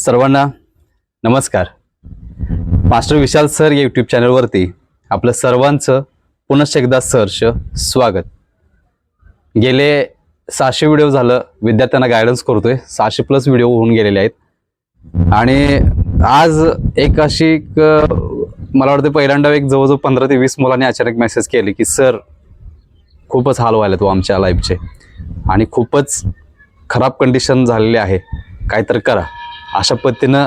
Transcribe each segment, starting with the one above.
सर्वांना नमस्कार. Master Vishal sir या यूट्यूब चॅनलवरती आपलं सर्वांचं पुनश्च एकदा सहर्ष स्वागत. गेले सहाशे व्हिडिओ झालं विद्यार्थ्यांना गायडन्स करतोय. सहाशे प्लस व्हिडिओ होऊन गेलेले आहेत. आणि आज एक अशी एक, मला वाटतं पहिल्यांदा एक जवळजवळ पंधरा ते वीस मुलांनी अचानक मेसेज केले की सर खूपच हाल व्हायला तो हो आमच्या लाईफचे आणि खूपच खराब कंडिशन झालेली आहे. काय तर करा. अशा पद्धतीनं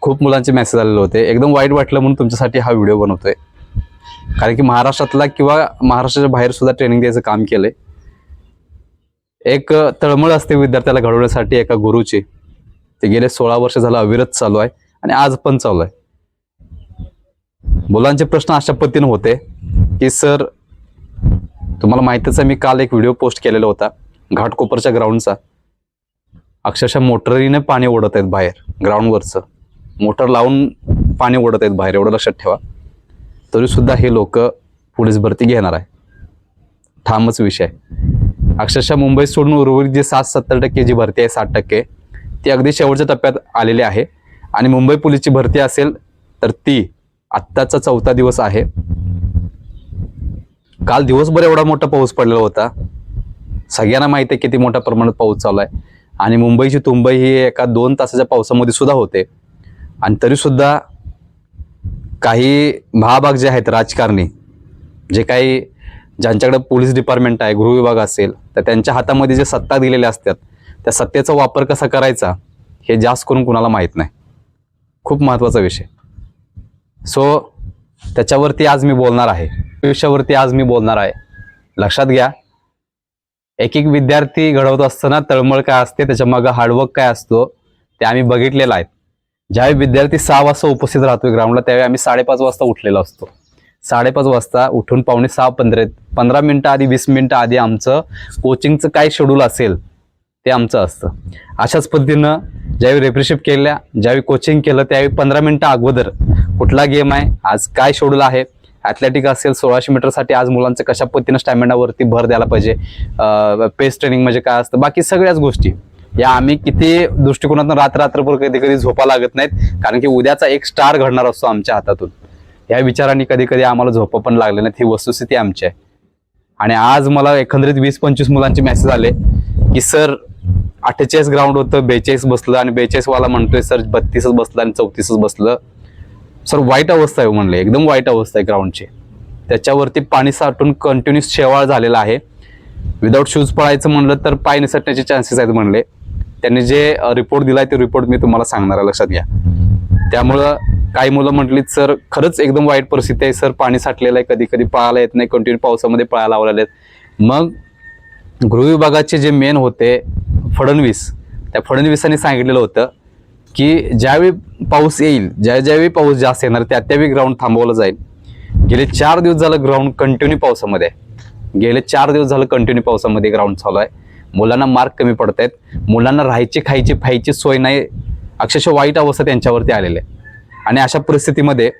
खूप मुलांचे मेसेज आलेले होते. एकदम वाईट वाटलं म्हणून तुमच्यासाठी हा व्हिडिओ बनवतोय. कारण की महाराष्ट्रातला किंवा महाराष्ट्राच्या बाहेरसुद्धा ट्रेनिंग द्यायचं काम केलंय. एक तळमळ असते विद्यार्थ्याला घडवण्यासाठी एका गुरुची. ते गेले सोळा वर्ष झालं अविरत चालू आहे आणि आज पण चालू आहे. मुलांचे प्रश्न अशा पद्धतीने होते की सर तुम्हाला माहितीच आहे मी काल एक व्हिडिओ पोस्ट केलेला होता. घाटकोपरच्या ग्राउंडचा अक्षरशः मोटरीने पाणी ओढत आहेत बाहेर ग्राउंडवरचं मोटर लावून पाणी ओढत आहेत बाहेर एवढं लक्षात ठेवा. तरीसुद्धा हे लोक पोलीस भरती घेणार आहे. ठामच विषय अक्षरशः मुंबई सोडून उर्वरित जे सात सत्तर टक्के जी भरती आहे साठ टक्के ती अगदी शेवटच्या टप्प्यात आलेली आहे. आणि मुंबई पोलीसची भरती असेल तर ती आत्ताचा चौथा दिवस आहे. काल दिवसभर एवढा मोठा पाऊस पडलेला होता. सगळ्यांना माहिती आहे किती मोठ्या प्रमाणात पाऊस चालू आहे. आणि मुंबईची तुंबई ही एका दोन तासाच्या पावसामध्ये सुद्धा होते. आणि तरीसुद्धा काही महाभाग जे आहेत राजकारणी जे काही ज्यांच्याकडे पोलीस डिपार्टमेंट आहे गृहविभाग असेल तर त्यांच्या हातामध्ये जे सत्ता दिलेल्या असतात त्या सत्तेचा वापर कसा करायचा हे जास्त करून कुणाला माहीत नाही. खूप महत्त्वाचा विषय. सो त्याच्यावरती आज मी बोलणार आहे. विषयावरती आज मी बोलणार आहे. लक्षात घ्या. एक एक विद्यार्थी घडवत असताना तळमळ काय असते त्याच्या मागं हार्डवर्क काय असतो ते आम्ही बघितलेलं आहे. ज्यावेळी विद्यार्थी सहा वाजता उपस्थित राहतो ग्राउंडला त्यावेळी आम्ही साडेपाच वाजता उठलेलो असतो. साडेपाच वाजता उठून पावणे सहा पंधरा पंधरा मिनटं आधी वीस मिनटं आधी आमचं कोचिंगचं काय शेड्यूल असेल ते आमचं असतं. अशाच पद्धतीनं ज्यावेळी रेप्रिशिप केल्या ज्यावेळी कोचिंग केलं त्यावेळी पंधरा मिनटं अगोदर कुठला गेम आहे आज काय शेड्यूल आहे ॲथलेटिक असेल सोळाशे मीटरसाठी आज मुलांचं कशा पद्धतीनं स्टॅमिनावरती भर द्यायला पाहिजे? पेस ट्रेनिंग म्हणजे काय असतं? बाकी सगळ्याच गोष्टी. या आम्ही किती दृष्टिकोनातून रात्र रात्रभर कधी कधी झोपा लागत नाहीत कारण की उद्याचा एक स्टार घडणार असतो आमच्या हातातून. या विचारांनी कधी कधी आम्हाला झोपा पण लागले नाहीत ही वस्तुस्थिती आमची आहे. आणि आज मला एकंदरीत वीस पंचवीस मुलांचे मेसेज आले की सर अठ्ठेचाळीस ग्राउंड होतं बेचाळीस बसलं आणि बेचाळीसवाला म्हणतोय सर बत्तीसच बसलं आणि चौतीसच बसलं. सर वाईट अवस्था आहे हो म्हणले. एकदम वाईट अवस्था आहे ग्राउंडची त्याच्यावरती पाणी साठून कंटिन्युअस शेवाळ झालेला आहे. विदाऊट शूज पळायचं म्हणलं तर पाय निसटण्याचे चान्सेस आहेत म्हणले. त्यांनी जे रिपोर्ट दिलाय ते रिपोर्ट मी तुम्हाला सांगणार आहे. लक्षात घ्या. त्यामुळं काही मुलं म्हटलीत सर खरंच एकदम वाईट परिस्थिती आहे. सर पाणी साठलेलं आहे. कधी कधी पळायला येत नाही. कंटिन्यू पावसामध्ये पळायला लावलेले आहेत. मग गृहविभागाचे जे मेन होते फडणवीस. त्या फडणवीसांनी सांगितलेलं होतं की ज्यावेळी पाऊस येईल ज्या ज्यावेळी पाऊस जास्त येणार त्या त्यावेळी ग्राउंड थांबवलं जाईल. गेले चार दिवस झालं ग्राउंड कंटिन्यू पावसामध्ये आहे. गेले चार दिवस झालं कंटिन्यू पावसामध्ये ग्राउंड चालू आहे. मुलांना मार्क कमी पडत आहेत. मुलांना राहायची खायची फायची सोय नाही. अक्षरशः वाईट अवस्था त्यांच्यावरती आलेली आहे. आणि अशा परिस्थितीमध्ये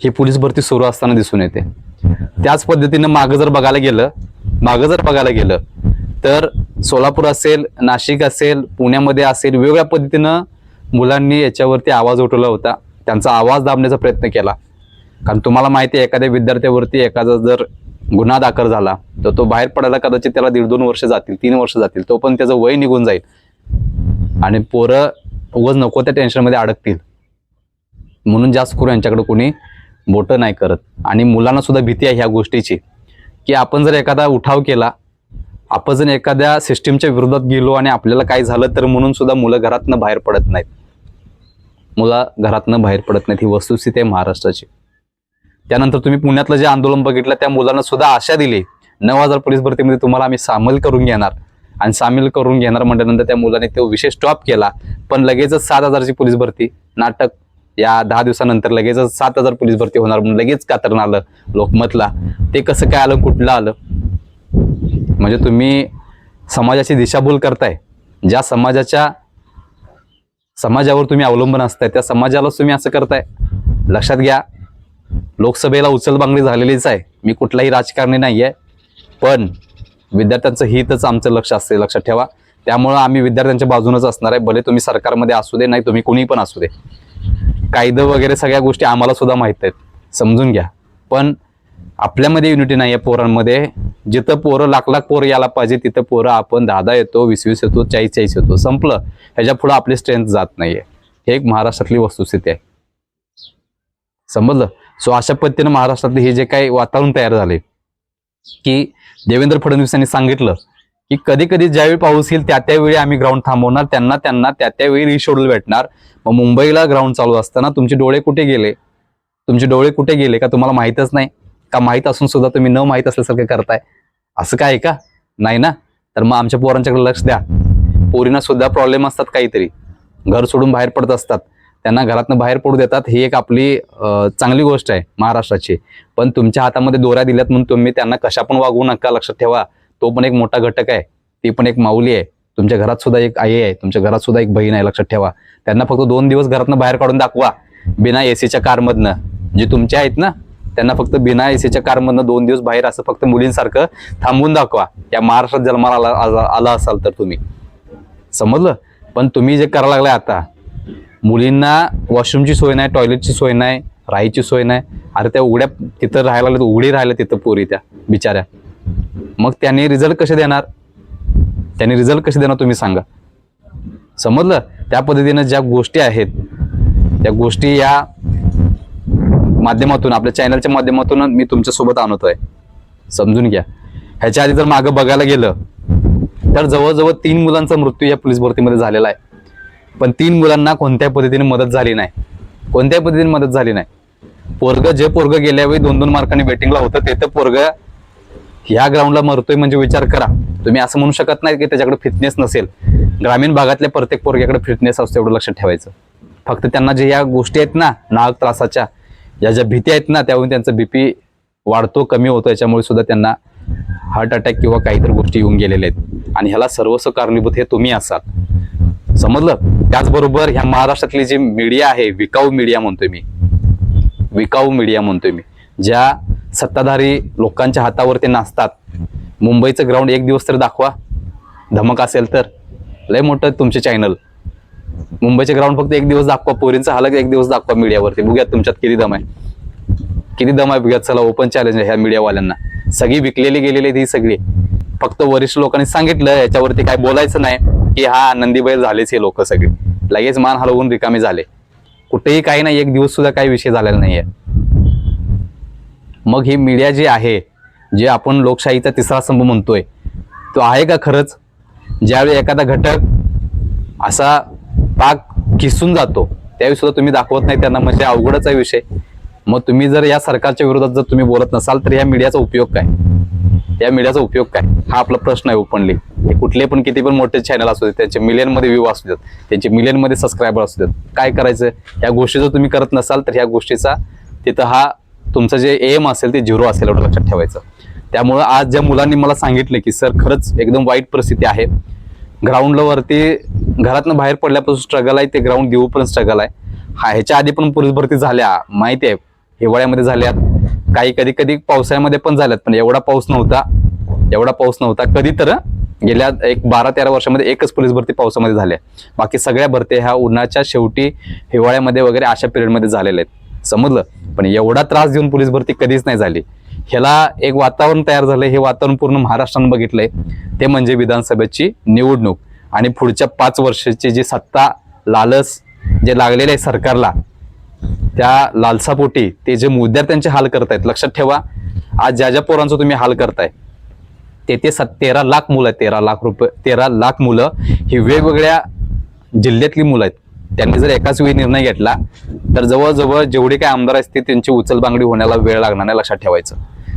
ही पोलीस भरती सुरू असताना दिसून येते. त्याच पद्धतीनं मागं जर बघायला गेलं मागं जर बघायला गेलं तर सोलापूर असेल नाशिक असेल पुण्यामध्ये असेल वेगवेगळ्या पद्धतीनं मुलांनी याच्यावरती आवाज उठवला होता. त्यांचा आवाज दाबण्याचा प्रयत्न केला. कारण तुम्हाला माहिती आहे एखाद्या विद्यार्थ्यावरती एखादा जर गुन्हा दाखल झाला तर तो बाहेर पडायला कदाचित त्याला दीड दोन वर्ष जातील तीन वर्ष जातील तो पण त्याचं वय निघून जाईल. आणि पोरं उगाच नको त्या टेन्शनमध्ये अडकतील. म्हणून जास्त करून यांच्याकडे कोणी बोटं नाही करत. आणि मुलांना सुद्धा भीती आहे ह्या गोष्टीची की आपण जर एखादा उठाव केला आपण जर एखाद्या सिस्टीमच्या विरोधात गेलो आणि आपल्याला काय झालं तर म्हणून सुद्धा मुलं घरातनं बाहेर पडत नाहीत. मुलं घरातनं बाहेर पडत नाहीत. ही वस्तुस्थिती आहे महाराष्ट्राची. त्यानंतर तुम्ही पुण्यातलं जे आंदोलन बघितलं त्या मुलांना सुद्धा आशा दिली नऊ हजार पोलीस भरतीमध्ये तुम्हाला आम्ही सामील करून घेणार. आणि सामील करून घेणार म्हटल्यानंतर त्या मुलाने तो विषय स्टॉप केला. पण लगेचच सात हजारची पोलीस भरती नाटक या दहा दिवसानंतर लगेचच सात हजार पोलीस भरती होणार म्हणून लगेच कातरण आलं लोकमतला. ते कसं काय आलं कुठलं आलं? म्हणजे तुम्ही समाजाची दिशाभूल करताय. ज्या समाजाच्या समाजावर तुम्ही अवलंबून असताय त्या समाजालाच तुम्ही असं करताय. लक्षात घ्या लोकसभेला उचलबांगडी झालेलीच आहे. मी कुठलाही राजकारणी नाही आहे पण विद्यार्थ्यांचं हितच आमचं लक्ष असते लक्षात ठेवा. त्यामुळं आम्ही विद्यार्थ्यांच्या बाजूनच असणार आहे. भले तुम्ही सरकारमध्ये असू दे नाही तुम्ही कोणी पण असू दे. कायदे वगैरे सगळ्या गोष्टी आम्हाला सुद्धा माहीत आहेत. समजून घ्या. पण आपल्यामध्ये युनिटी नाही आहे पोरांमध्ये. जिथं पोरं लाख लाख पोरं यायला पाहिजे तिथं पोरं आपण दहा दहा येतो वीस वीस येतो चाळीस चाळीस येतो. संपलं. ह्याच्या पुढं आपली स्ट्रेंथ जात नाहीये. हे एक महाराष्ट्रातली वस्तुस्थिती आहे. समजलं सो अशा पद्धतीनं महाराष्ट्रातले हे जे काही वातावरण तयार झाले की देवेंद्र फडणवीस यांनी सांगितलं की कधी कधी ज्यावेळी पाऊस येईल त्या त्यावेळी आम्ही ग्राउंड थांबवणार त्यांना त्यांना त्या त्यावेळी रिशेड्यूल भेटणार. मग मुंबईला ग्राउंड चालू असताना तुमचे डोळे कुठे गेले? तुमचे डोळे कुठे गेले का तुम्हाला माहीतच नाही. का माहीत असून सुद्धा तुम्ही न माहीत असल्यासारखं करताय? असं काय आहे का? नाही ना? तर मग आमच्या पोरांच्याकडे लक्ष द्या. पोरींना सुद्धा प्रॉब्लेम असतात काहीतरी. घर सोडून बाहेर पडत असतात. त्यांना घरातनं बाहेर पडू देतात ही एक आपली चांगली गोष्ट आहे महाराष्ट्राची. पण तुमच्या हातामध्ये दोऱ्या दिल्यात म्हणून तुम्ही त्यांना कशा पण वागवू नका लक्षात ठेवा. तो पण एक मोठा घटक आहे. ती पण एक माऊली आहे. तुमच्या घरात सुद्धा एक आई आहे. तुमच्या घरात सुद्धा एक बहीण आहे लक्षात ठेवा. त्यांना फक्त दोन दिवस घरातनं बाहेर काढून दाखवा. बिना एसीच्या कारमधनं. जे तुमचे आहेत ना त्यांना फक्त बिना एसीच्या कारमधनं दोन दिवस बाहेर असं फक्त मुलींसारखं थांबवून दाखवा. या महाराष्ट्रात जन्माला आला आला- आला असाल तर तुम्ही. समजलं? पण तुम्ही जे करायला लागलाय आता मुलींना वॉशरूमची सोय नाही टॉयलेटची सोय नाही राहायची सोय नाही. अरे त्या उघड्या तिथं राहायला लागल्या उघडी राहिल्या तिथं पोरी त्या बिचाऱ्या. मग त्यांनी रिझल्ट कसे देणार? त्यांनी रिझल्ट कसे देणार तुम्ही सांगा. समजलं? त्या पद्धतीनं ज्या गोष्टी आहेत त्या गोष्टी या माध्यमातून आपल्या चॅनलच्या माध्यमातून मी तुमच्यासोबत आणतोय. समजून घ्या. ह्याच्या आधी जर मागं बघायला गेलं तर जवळजवळ तीन मुलांचा मृत्यू या पोलीस भरतीमध्ये झालेला आहे. पण तीन मुलांना कोणत्या पद्धतीने मदत झाली नाही. कोणत्याही पद्धतीने मदत झाली नाही. पोरग जे पोरग गेल्यावेळी दोन दोन मार्कांनी बेटिंगला होतं ते तर पोरग ह्या ग्राउंडला मरतोय म्हणजे विचार करा. तुम्ही असं म्हणू शकत नाही की त्याच्याकडे फिटनेस नसेल. ग्रामीण भागातल्या प्रत्येक पोरग्याकडे फिटनेस असतो एवढं लक्षात ठेवायचं. फक्त त्यांना जे या गोष्टी आहेत ना नाग त्रासाच्या या ज्या भीती आहेत ना त्यावरून त्यांचा बीपी वाढतो कमी होतो याच्यामुळे सुद्धा त्यांना हार्ट अटॅक किंवा काहीतरी गोष्टी येऊन गेलेल्या आहेत. आणि ह्याला सर्वस्व कारणीभूत हे तुम्ही असाल. समजलं? त्याचबरोबर ह्या महाराष्ट्रातली जी मीडिया आहे विकाऊ मीडिया म्हणतोय मी. विकाऊ मीडिया म्हणतोय मी. ज्या सत्ताधारी लोकांच्या हातावर ते नाचतात. मुंबईचं ग्राउंड एक दिवस तर दाखवा. धमक असेल तर. लय मोठं तुमचे चॅनल मुंबईचे ग्राउंड फक्त एक दिवस दाखवा पोरींचा हालक एक दिवस दाखवा मीडियावरती बघूयात तुमच्यात किती दम आहे. किती दम आहे बघूयात चला ओपन चॅलेंज आहे ह्या मीडियावाल्यांना सगळी विकलेली गेलेली ती ही सगळी. फक्त वरिष्ठ लोकांनी सांगितलं याच्यावरती काय बोलायचं नाही की हा आनंदी बैल झालेच हे लोक सगळे. लगेच मान हलवून रिकामे झाले. कुठेही काही नाही एक दिवस सुद्धा काही विषय झालेला नाहीये. मग ही मीडिया जी आहे जे आपण लोकशाहीचा तिसरा स्तंभ म्हणतोय तो आहे का खरंच? ज्यावेळी एखादा घटक असा पाक किसून जातो. त्यावेळी सुद्धा तुम्ही दाखवत नाही त्यांना म्हणजे अवघडच आहे विषय. मग तुम्ही जर या सरकारच्या विरोधात जर तुम्ही बोलत नसाल तर या मीडियाचा उपयोग काय? या मीडियाचा उपयोग काय? हा आपला प्रश्न आहे ओपनली. हे कुठले पण किती पण मोठे चॅनल असू देत त्यांचे मिलियनमध्ये व्ह्यू असू देत त्यांचे मिलियनमध्ये सबस्क्रायबर असू देत. काय करायचं? या गोष्टी जर तुम्ही करत नसाल तर ह्या गोष्टीचा तिथं हा तुमचं जे एम असेल ते झिरो असेल एवढं लक्षात ठेवायचं. त्यामुळं आज ज्या मुलांनी मला सांगितलं की सर खरंच एकदम वाईट परिस्थिती आहे. ग्राउंडवरती घरातनं बाहेर पडल्यापासून स्ट्रगल आहे ते ग्राउंड देऊपर्यंत स्ट्रगल आहे. हा ह्याच्या आधी पण पोलीस भरती झाल्या माहिती आहे. हिवाळ्यामध्ये झाल्यात. काही कधी कधी पावसाळ्यामध्ये पण झाल्यात पण एवढा पाऊस नव्हता. एवढा पाऊस नव्हता. कधी तर गेल्या एक बारा तेरा वर्षामध्ये एकच पोलीस भरती पावसामध्ये झाल्या. बाकी सगळ्या भरती ह्या उन्हाच्या शेवटी हिवाळ्यामध्ये वगैरे अशा पिरियडमध्ये झालेल्या आहेत. समजलं? पण एवढा त्रास देऊन पोलीस भरती कधीच नाही झाली. ह्याला एक वातावरण तयार झालंय. हे वातावरण पूर्ण महाराष्ट्रानं बघितलंय. ते म्हणजे विधानसभेची निवडणूक. आणि पुढच्या पाच वर्षाची जी सत्ता लालस जे लागलेले आहे सरकारला त्या लालसापोटी ते जे विद्यार्थ्यांचे हाल करतायत लक्षात ठेवा आज ज्या ज्या पोरांचं तुम्ही हाल करताय ते ते सत तेरा लाख मुलं आहेत तेरा लाख रुपये तेरा लाख मुलं ही वेगवेगळ्या जिल्ह्यातली मुलं आहेत. त्यांनी जर एकाच वेळी निर्णय घेतला तर जवळजवळ जेवढे काही आमदार असतील त्यांची उचलबांगडी होण्याला वेळ लागणार नाही लक्षात ठेवायचं.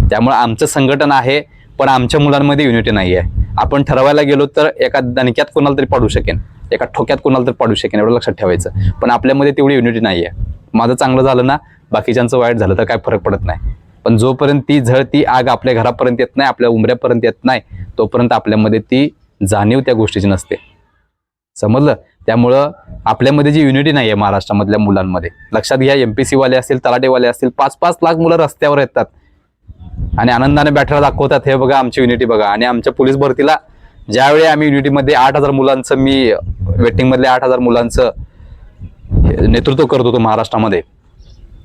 त्यामुळे आमचं संघटन आहे पण आमच्या मुलांमध्ये युनिटी नाही आहे. आपण ठरवायला गेलो तर एका दणक्यात कोणाला तरी पाडू शकेन एका ठोक्यात कोणाला तरी पाडू शकेन एवढं लक्षात ठेवायचं. पण आपल्यामध्ये तेवढी युनिटी नाही आहे. माझं चांगलं झालं ना बाकीच्यांचं वाईट झालं तर काय फरक पडत नाही. पण जोपर्यंत ती झळ ती आग आपल्या घरापर्यंत येत नाही आपल्या उमऱ्यापर्यंत येत नाही तोपर्यंत आपल्यामध्ये ती जाणीव त्या गोष्टीची नसते. समजलं? त्यामुळं आपल्यामध्ये जी युनिटी नाही आहे महाराष्ट्रामधल्या मुलांमध्ये लक्षात घ्या एम पी सीवाले असतील तलाटेवाले असतील पाच पाच लाख मुलं रस्त्यावर येतात. आणि आनंदाने बॅटरा दाखवतात. हे बघा आमची युनिटी बघा. आणि आमच्या पोलीस भरतीला ज्यावेळी आम्ही युनिटीमध्ये आठ हजार मुलांचं मी वेटिंगमधल्या आठ हजार मुलांचं नेतृत्व करत होतो महाराष्ट्रामध्ये.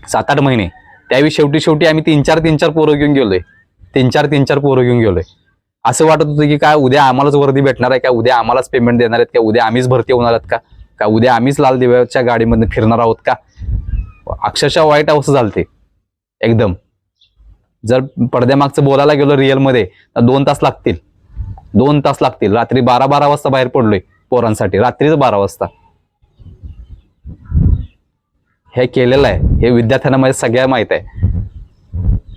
सात आठ महिने. त्यावेळी शेवटी शेवटी आम्ही तीन चार तीन चार पोरं घेऊन गेलोय. तीन चार तीन चार पोरं घेऊन गेलोय. असं वाटत होतं की काय उद्या आम्हालाच वर्दी भेटणार आहे का? उद्या आम्हालाच पेमेंट देणार आहेत का? उद्या आम्हीच भरती होणार आहेत का? का उद्या आम्हीच लाल दिव्याच्या गाडीमध्ये फिरणार आहोत का? अक्षरशः वाईट अवस्था झालते. एकदम. जर पडद्यामागचं बोलायला गेलो रिअलमध्ये तर दोन तास लागतील. दोन तास लागतील. रात्री बारा बारा वाजता बाहेर पडलोय पोरांसाठी. रात्रीच बारा वाजता. हे केलेलं आहे. हे विद्यार्थ्यांना माझ्या सगळ्या माहीत आहे.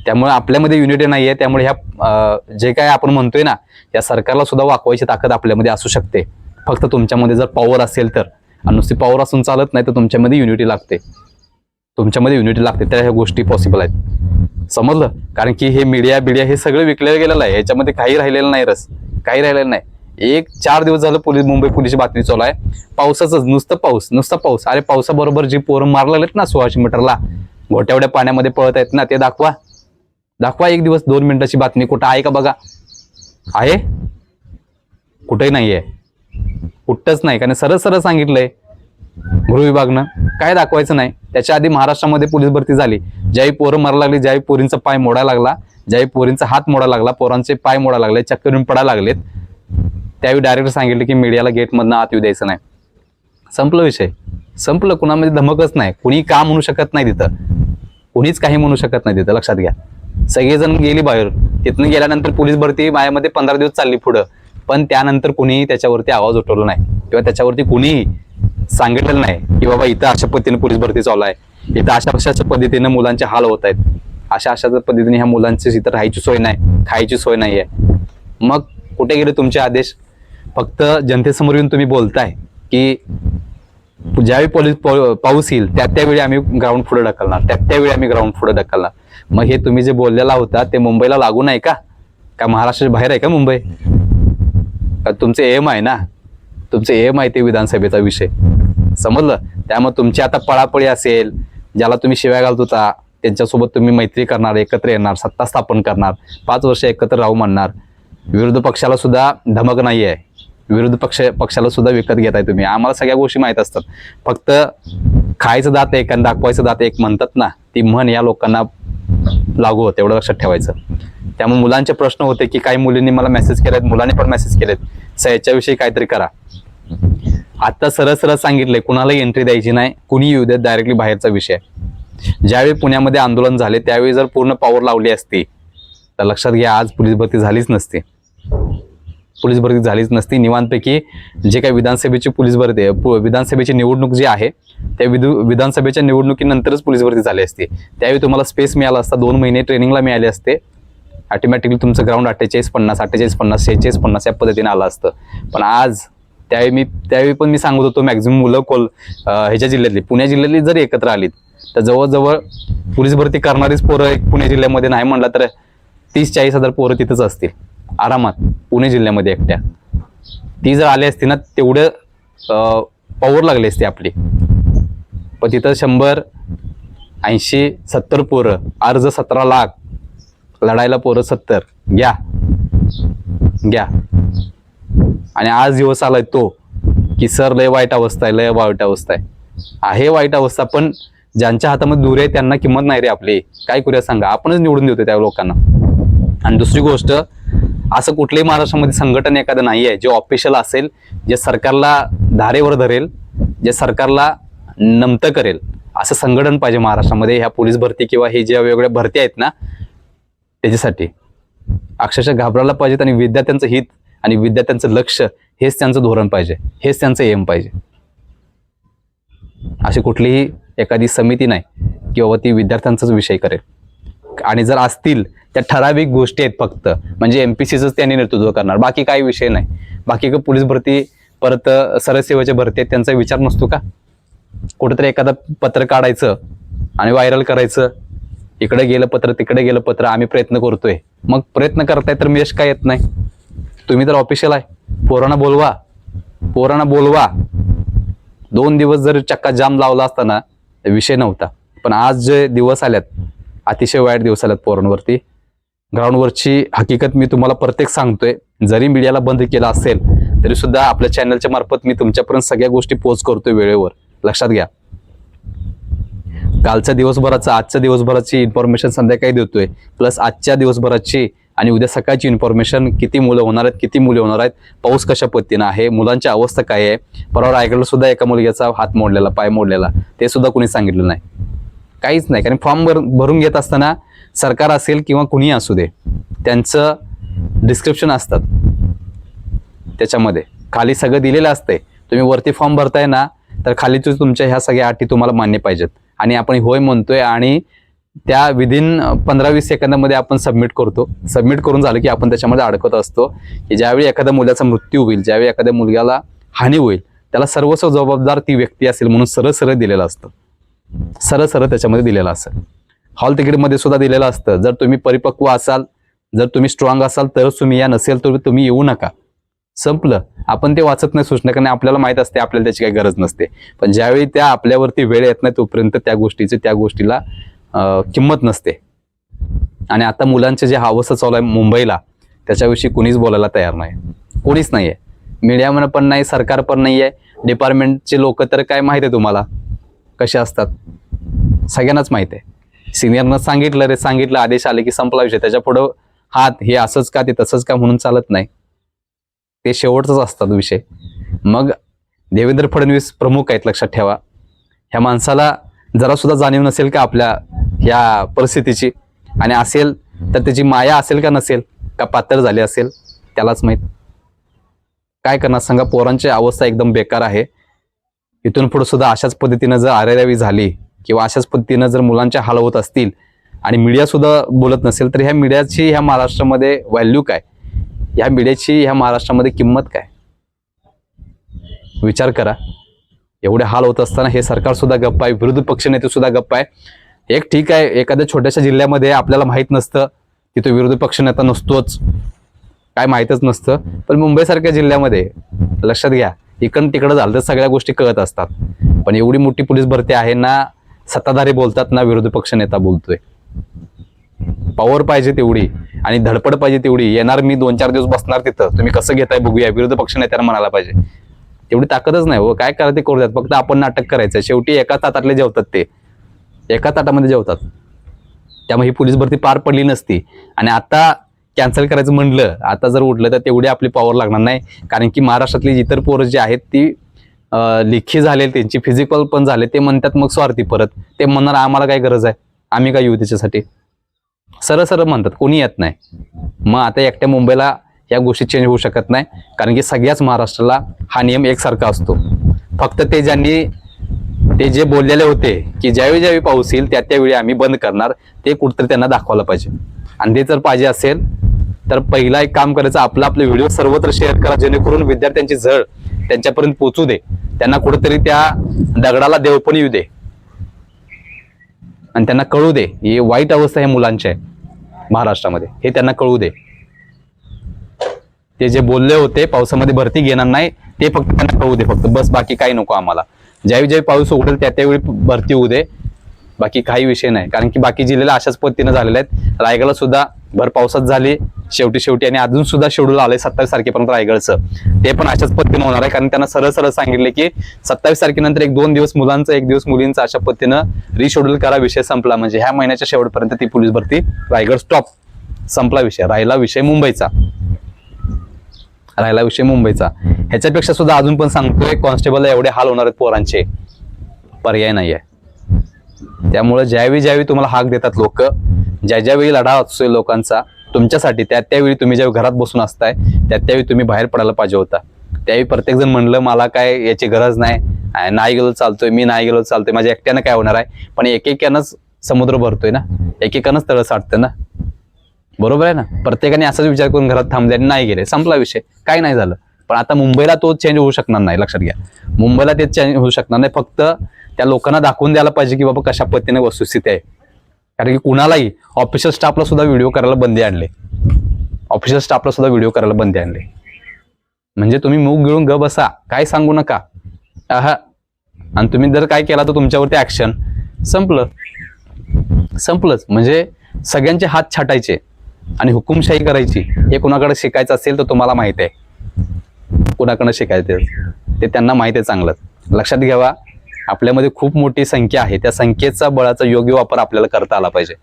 त्यामुळे आपल्यामध्ये युनिटी नाही आहे त्यामुळे ह्या जे काय आपण म्हणतोय ना या सरकारला सुद्धा वाकवायची ताकद आपल्यामध्ये असू शकते. फक्त तुमच्यामध्ये जर पॉवर असेल तर. आणि नुसती पॉवर असून चालत नाही तर तुमच्यामध्ये युनिटी लागते. तुमच्यामध्ये युनिटी लागते. त्या ह्या गोष्टी पॉसिबल आहेत. समजलं? कारण की हे मीडिया बिडिया हे सगळं विकलेलं गेलेलं आहे. याच्यामध्ये काही राहिलेलं नाही रस. काही राहिलेलं नाही. एक चार दिवस झालं पोलीस मुंबई पोलीसची बातमी चालू आहे. पावसाचंच नुसतं पाऊस नुसतं पाऊस. अरे पावसाबरोबर जी पोरं मारलेलेत ना सोळाशे मीटरला घोट्यावड्या पाण्यामध्ये पळत आहेत ना ते दाखवा. दाखवा एक दिवस दोन मिनिटाची बातमी. कुठं आहे का बघा? आहे? कुठेही नाही आहे कुठंच नाही. कारण सरळ सरळ सांगितलंय गृहविभागनं काय दाखवायचं नाही. त्याच्या आधी महाराष्ट्रामध्ये पोलीस भरती झाली. ज्याही पोरं मारा लागली ज्याही पोरींचा पाय मोडायला लागला ज्याही पोरींचा हात मोडा लागला पोरांचे पाय मोडा लागले चक्करून पडायला लागलेत त्यावेळी डायरेक्ट सांगितले की मीडियाला गेटमधनं आत येऊ द्यायचं नाही. संपलं विषय. संपलं कुणामध्ये धमकच नाही. कुणी का म्हणू शकत नाही तिथं? कुणीच काही म्हणू शकत नाही तिथं लक्षात घ्या. सगळेजण गेली बाहेर. तिथनं गेल्यानंतर पोलीस भरती मायामध्ये पंधरा दिवस चालली पुढं. पण त्यानंतर कुणीही त्याच्यावरती आवाज उठवला नाही. किंवा त्याच्यावरती कुणीही सांगितलेलं नाही की बाबा इथं अशा पद्धतीने पोलीस भरती चालू आहे. इथं अशा अशाच्या पद्धतीने मुलांचे हाल होत आहेत. अशा अशाच पद्धतीने ह्या मुलांची इथं राहायची सोय नाही खायची सोय नाही आहे मग कुठे गेले तुमचे आदेश? फक्त जनतेसमोर येऊन तुम्ही बोलताय की ज्यावेळी पोलीस पाऊस येईल त्या त्यावेळी आम्ही ग्राउंड पुढे ढकलणार. त्या त्यावेळी आम्ही ग्राउंड पुढे ढकलणार. मग हे तुम्ही जे बोललेला होता ते मुंबईला लागू नाही का? का महाराष्ट्राच्या बाहेर आहे का मुंबई? तुमचे एम आहे ना? तुमचं एम आहे ते विधानसभेचा विषय. समजलं? त्यामुळे तुमची आता पळापळी असेल ज्याला तुम्ही शिव्या घालत होता त्यांच्यासोबत तुम्ही मैत्री करणार एकत्र येणार सत्ता स्थापन करणार पाच वर्ष एकत्र राहू म्हणणार विरोध पक्षाला सुद्धा धमक नाही आहे. विरोध पक्ष पक्षाला सुद्धा विकत घेताय तुम्ही. आम्हाला सगळ्या गोष्टी माहीत असतात. फक्त खायचं दात एक आणि दाखवायचं दात एक म्हणतात ना ती म्हण या लोकांना लागू होते एवढं लक्षात ठेवायचं. त्यामुळे मुलांचे प्रश्न होते की काही मुलींनी मला मेसेज केलेत मुलांनी पण मेसेज केलेत. सर याच्याविषयी काहीतरी करा. आता सरळ सरळ सांगितलंय कुणालाही एंट्री द्यायची नाही कुणी येऊ देत डायरेक्टली बाहेरचा विषय. ज्यावेळी पुण्यामध्ये आंदोलन झाले त्यावेळी जर पूर्ण पॉवर लावली असती तर लक्षात घ्या आज पोलीस भरती झालीच नसती. पोलीस भरती झालीच नसती. निवांतपैकी जे काही विधानसभेची पोलीस भरती पु- विधानसभेची निवडणूक जी आहे त्या विधु विधानसभेच्या निवडणुकीनंतरच पोलीस भरती झाली असती. त्यावेळी तुम्हाला स्पेस मिळाला असता दोन महिने ट्रेनिंगला मिळाले असते. ऑटोमॅटिकली तुमचं ग्राउंड अठ्ठेचाळीस पन्नास अठ्ठेचाळीस पन्नास शेहेचाळीस पन्नास या पद्धतीने आलं असतं. पण आज त्यावेळी मी त्यावेळी पण मी सांगत होतो मॅक्झिमम मुलं कोल ह्याच्या जिल्ह्यातली पुणे जिल्ह्यातली जर एकत्र आलीत तर जवळजवळ पोलीस भरती करणारीच पोरं एक पुणे जिल्ह्यामध्ये नाही म्हणलं तर तीस चाळीस हजार पोरं तिथंच असतील. आरामात पुणे जिल्ह्यामध्ये एकट्या. ती जर आली असती ना तेवढं पॉवर लागली असती आपली. पण तिथं शंभर ऐंशी सत्तर पोरं अर्ज सतरा लाख लढायला पोरं सत्तर. घ्या. घ्या. आणि आज दिवस आलाय तो की सर लय वाईट अवस्था आहे लय वाईट अवस्था आहे. आहे वाईट अवस्था पण ज्यांच्या हातामध्ये दूर आहे त्यांना किंमत नाही रे आपली. काय करूया सांगा? आपणच निवडून देतो त्या लोकांना. आणि दुसरी गोष्ट असं कुठल्याही महाराष्ट्रामध्ये संघटन एखादं नाही आहे जे ऑफिशियल असेल जे सरकारला धारेवर धरेल जे सरकारला नमतं करेल. असं संघटन पाहिजे महाराष्ट्रामध्ये ह्या पोलीस भरती किंवा हे ज्या वेगवेगळ्या भरती आहेत ना त्याच्यासाठी. अक्षरशः घाबरायला पाहिजेत आणि विद्यार्थ्यांचं हित आणि विद्यार्थ्यांचं लक्ष हेच त्यांचं धोरण पाहिजे हेच त्यांचं एम पाहिजे. अशी कुठलीही एखादी समिती नाही की बाबा ती विद्यार्थ्यांचाच विषय करेल. आणि जर असतील त्या ठराविक गोष्टी आहेत फक्त. म्हणजे एम पी सीचंच त्यांनी नेतृत्व करणार. बाकी काही विषय नाही. बाकी का पोलीस भरती परत सरळ सेवेच्या भरती आहेत त्यांचा विचार नसतो का? कुठेतरी एखादं पत्र काढायचं आणि व्हायरल करायचं. इकडे गेलं पत्र तिकडे गेलं पत्र आम्ही प्रयत्न करतोय. मग प्रयत्न करताय तर यश काय येत नाही? तुम्ही तर ऑफिशियल आहे. पोरांना बोलवा. पोरांना बोलवा. दोन दिवस जर चक्का जाम लावला असताना विषय नव्हता. पण आज जे दिवस आल्यात अतिशय वाईट दिवस आल्यात पोरांवरती. ग्राउंडवरची हकीकत मी तुम्हाला प्रत्येक सांगतोय. जरी मीडियाला बंद केला असेल तरी सुद्धा आपल्या चॅनलच्या मार्फत मी तुमच्यापर्यंत सगळ्या गोष्टी पोच करतोय वेळेवर. लक्षात घ्या. कालच्या दिवसभराचं आजच्या दिवसभराची इन्फॉर्मेशन संध्याकाळी देतोय. प्लस आजच्या दिवसभराची आणि उद्या सकाळची इन्फॉर्मेशन किती मुलं होणार आहेत किती मुले होणार आहेत पाऊस कशा पद्धतीनं आहे मुलांची अवस्था काय आहे परवा रायगडला सुद्धा एका मुलग्याचा हात मोडलेला पाय मोडलेला ते सुद्धा कुणी सांगितलं नाही. काहीच नाही कारण फॉर्म भर भरून घेत असताना सरकार असेल किंवा कुणीही असू दे त्यांचं डिस्क्रिप्शन असतात. त्याच्यामध्ये खाली सगळं दिलेलं असतंय. तुम्ही वरती फॉर्म भरताय ना तर खाली तुमच्या ह्या सगळ्या अटी तुम्हाला मान्य पाहिजेत. आणि आपण होय म्हणतोय आणि त्या विदिन पंधरा वीस सेकंदामध्ये आपण सबमिट करतो. सबमिट करून झालं की आपण त्याच्यामध्ये अडकत असतो की ज्यावेळी एखाद्या मुलाचा मृत्यू होईल ज्यावेळी एखाद्या मुलग्याला हानी होईल त्याला सर्वस्व जबाबदार ती व्यक्ती असेल म्हणून सरळ सरळ दिलेलं असतं. सरळ सरळ त्याच्यामध्ये दिलेलं असेल हॉल तिकीटमध्ये सुद्धा दिलेलं असतं. जर तुम्ही परिपक्व असाल जर तुम्ही स्ट्रॉंग असाल तरच तुम्ही या नसेल तर तुम्ही येऊ नका. संपलं. आपण ते वाचत नाही सूचना कारण आपल्याला माहीत असते आपल्याला त्याची काही गरज नसते. पण ज्यावेळी त्या आपल्यावरती वेळ येत नाही तोपर्यंत त्या गोष्टीचं त्या गोष्टीला किंमत नसते. आणि आता मुलांचे जे हावसं चालू आहे मुंबईला त्याच्याविषयी कुणीच बोलायला तयार नाही. कोणीच नाही आहे मीडियामध्ये पण नाही सरकार पण नाही आहे डिपार्टमेंटचे लोक तर काय माहिती आहे तुम्हाला? कसे असतात? सगळ्यांनाच माहिती आहे. सिनियरनं सांगितलं रे सांगितलं. आदेश आले की संपला विषय. त्याच्या पुढं हात हे असंच का ते तसंच का म्हणून चालत नाही? ते शेवटचाच असतात विषय. मग देवेंद्र फडणवीस प्रमुख आहेत लक्षात ठेवा. ह्या माणसाला जरासुद्धा जाणीव नसेल का आपल्या ह्या परिस्थितीची. आणि असेल तर त्याची माया असेल का नसेल का पातळ झाली असेल त्यालाच माहीत. काय करणार? सांगा पोरांची अवस्था एकदम बेकार आहे. इथून पुढे सुद्धा अशाच पद्धतीनं जर आरेरावी झाली किंवा अशाच पद्धतीनं जर मुलांच्या हाल होत असतील आणि मीडिया सुद्धा बोलत नसेल तर ह्या मीडियाची ह्या महाराष्ट्रामध्ये व्हॅल्यू काय? ह्या मीडियाची ह्या महाराष्ट्रामध्ये किंमत काय? विचार करा. एवढे हाल होत असताना हे सरकार सुद्धा गप्प आहे विरोधी पक्षनेते सुद्धा गप्प आहे. एक ठीक आहे एखाद्या छोट्याशा जिल्ह्यामध्ये आपल्याला माहीत नसतं तिथं विरोधी पक्षनेता नसतोच काय माहीतच नसतं. पण मुंबईसारख्या जिल्ह्यामध्ये लक्षात घ्या इकडं तिकडं झालं तर सगळ्या गोष्टी कळत असतात. पण एवढी मोठी पोलीस भरती आहे ना सत्ताधारी बोलतात ना विरोधी पक्ष नेता बोलतोय. पॉवर पाहिजे तेवढी आणि धडपड पाहिजे तेवढी. येणार मी दोन चार दिवस बसणार तिथं. तुम्ही कसं घेताय बघूया. विरोधी पक्ष नेत्यांना म्हणायला पाहिजे. तेवढी ताकदच नाही हो. काय करा ते करू द्यात. फक्त आपण नाटक करायचं. शेवटी एका ताटातले जेवतात ते. एका ताटामध्ये जेवतात. त्यामुळे ही पोलीस भरती पार पडली नसती. आणि आता कॅन्सल करायचं म्हणलं आता जर उठलं तर तेवढी आपली पॉवर लागणार नाही. कारण की महाराष्ट्रातली इतर पोरं जी आहेत ती लिखी लेखी झाले त्यांची फिजिकल पण झाले ते म्हणतात मग स्वार्थी परत. ते म्हणणार आम्हाला काय गरज आहे? आम्ही काय येऊ त्याच्यासाठी सरळ सरळ म्हणतात कोणी येत नाही. मग आता एकट्या मुंबईला या गोष्टी चेंज होऊ शकत नाही. कारण की सगळ्याच महाराष्ट्राला हा नियम एकसारखा असतो. फक्त ते ज्यांनी ते जे बोललेले होते की ज्यावेळी ज्यावेळी पाऊस येईल त्या त्यावेळी आम्ही बंद करणार ते कुठंतरी त्यांना दाखवायला पाहिजे. आणि ते जर पाहिजे असेल तर पहिला एक काम करायचं आपला आपले व्हिडिओ सर्वत्र शेअर करा जेणेकरून विद्यार्थ्यांची झळ त्यांच्यापर्यंत पोचू दे. त्यांना कुठेतरी त्या दगडाला देव पण येऊ दे. आणि त्यांना कळू दे ही वाईट अवस्था ह्या मुलांची आहे महाराष्ट्रामध्ये. हे त्यांना कळू दे. ते जे बोलले होते पावसामध्ये भरती घेणार नाही ते फक्त त्यांना कळू दे फक्त बस बाकी काही नको आम्हाला. ज्यावेळी ज्यावेळी पाऊस उघडेल त्या त्यावेळी भरती होऊ दे. बाकी काही विषय नाही. कारण की बाकी जिल्ह्याला अशाच पद्धतीनं झालेल्या आहेत. रायगडला सुद्धा भर पावसात झाली. शेवटी शेवटी आणि अजून सुद्धा शेड्यूल आलंय सत्तावीस तारखेपर्यंत रायगडचं. ते पण अशाच पद्धतीनं होणार आहे. कारण त्यांना सरळ सरळ सांगितले की सत्तावीस तारखेनंतर एक दोन दिवस मुलांचं एक दिवस मुलींचं अशा पद्धतीनं रिशेड्यूल करा. विषय संपला. म्हणजे ह्या महिन्याच्या शेवटपर्यंत ती पोलीस भरती रायगड स्टॉप संपला विषय. राहिला विषय मुंबईचा. राहिला विषय मुंबईचा. ह्याच्यापेक्षा सुद्धा अजून पण सांगतोय कॉन्स्टेबलला एवढे हाल होणार आहेत पोरांचे. पर्याय नाही आहे त्यामुळे ज्यावेळी ज्यावेळी तुम्हाला हाक देतात लोक ज्या ज्यावेळी लढा असतोय लोकांचा तुमच्यासाठी त्या त्यावेळी तुम्ही ज्यावेळी घरात बसून असताय त्या त्यावेळी तुम्ही बाहेर पडायला पाहिजे होता. त्यावेळी प्रत्येक जण म्हणलं मला काय याची गरज नाही. नाही गेलो चालतोय मी नाही गेलो चालतोय माझ्या एकट्यानं काय होणार आहे? पण एकेकानंच समुद्र भरतोय ना? एकेकानंच तळ साठतं ना? बरोबर आहे ना? प्रत्येकाने असाच विचार करून घरात थांबले आणि नाही गेले. संपला विषय. काय नाही झालं. पण आता मुंबईला तो चेंज होऊ शकणार नाही लक्षात घ्या. मुंबईला ते चेंज होऊ शकणार नाही फक्त त्या लोकांना दाखवून द्यायला पाहिजे की बाबा कशा पद्धतीने वस्तुस्थिती आहे. कारण की कुणालाही ऑफिशियल स्टाफला सुद्धा व्हिडिओ करायला बंदी आणले. ऑफिशियल स्टाफला सुद्धा व्हिडिओ करायला बंदी आणले. म्हणजे तुम्ही मूग गिळून ग बसा काय सांगू नका. हा आणि तुम्ही जर काय केला तर तुमच्यावरती ऍक्शन संपलं. संपलंच. म्हणजे सगळ्यांचे हात छाटायचे आणि हुकुमशाही करायची. हे कुणाकडे शिकायचं असेल तर तुम्हाला माहिती आहे. कुणाकडनं शिकायचं ते त्यांना माहिती आहे चांगलं लक्षात घ्यावा आपल्यामध्ये खूप मोठी संख्या आहे. त्या संख्येचा बळाचा योग्य वापर आपल्याला करता आला पाहिजे.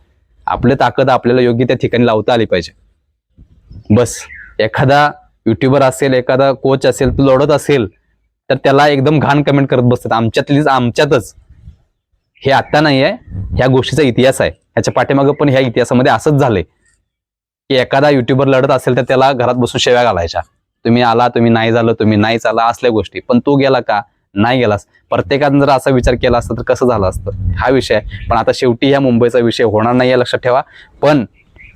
आपली ताकद आपल्याला योग्य त्या ठिकाणी लावता आली पाहिजे. बस एखादा युट्यूबर असेल एखादा कोच असेल तो लढत असेल तर त्याला एकदम घाण कमेंट करत बसतात. आमच्यातलीच आमच्यातच. हे आता नाही आहे ह्या गोष्टीचा इतिहास आहे. ह्याच्या पाठीमागं पण ह्या इतिहासामध्ये असंच झालंय. की एखादा युट्यूबर लढत असेल तर त्याला घरात बसून शेव्या घालायच्या. तुम्ही आला तुम्ही नाही झालं तुम्ही नाही आला असल्या गोष्टी. पण तू गेला का? नाही गेलास. प्रत्येकानं जर असा विचार केला असता तर कसं झालं असतं? हा विषय पण आता शेवटी ह्या मुंबईचा विषय होणार नाही आहे लक्षात ठेवा. पण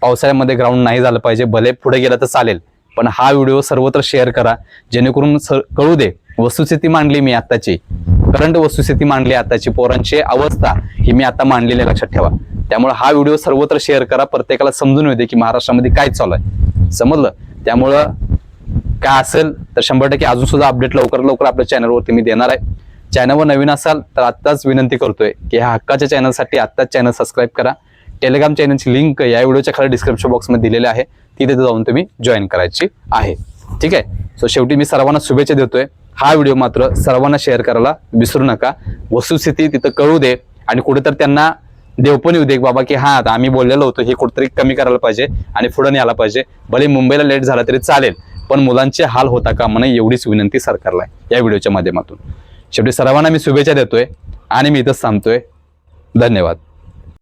पावसाळ्यामध्ये ग्राउंड नाही झालं पाहिजे. भले पुढे गेलं तर चालेल. पण हा व्हिडिओ सर्वत्र शेअर करा. जेणेकरून स- कळू दे वस्तुस्थिती मांडली मी आत्ताची. करंट वस्तुस्थिती मांडली आताची पोरांची अवस्था ही मी आता मांडलेली आहे लक्षात ठेवा. त्यामुळे हा व्हिडिओ सर्वत्र शेअर करा. प्रत्येकाला समजून येऊ दे की महाराष्ट्रामध्ये काय चालू आहे. समजलं? त्यामुळं काय असेल तर शंभर टक्के अजून सुद्धा अपडेट लवकर लवकर आपल्या चॅनलवरती मी देणार आहे. चॅनलवर नवीन असाल तर आत्ताच विनंती करतोय की ह्या हक्काच्या चॅनलसाठी आत्ताच चॅनल सबस्क्राईब करा. टेलिग्राम चॅनलची लिंक या व्हिडिओच्या खाली डिस्क्रिप्शन बॉक्समध्ये दिलेली आहे. तिथे जाऊन तुम्ही जॉईन करायची आहे. ठीक आहे? सो शेवटी मी सर्वांना शुभेच्छा देतोय. हा व्हिडिओ मात्र सर्वांना शेअर करायला विसरू नका. वस्तुस्थिती तिथं कळू दे आणि कुठेतरी त्यांना देव पण येऊ दे बाबा की हा आता आम्ही बोललेलो होतो हे कुठेतरी कमी करायला पाहिजे आणि पुढे न्यायला पाहिजे. भले मुंबईला लेट झाला तरी चालेल. पण मुलांचे हाल होता का म्हणे एवढीच विनंती सरकारला आहे. या व्हिडिओच्या माध्यमातून. शेवटी सर्वांना मी शुभेच्छा देतोय आणि मी इथंच थांबतोय. धन्यवाद.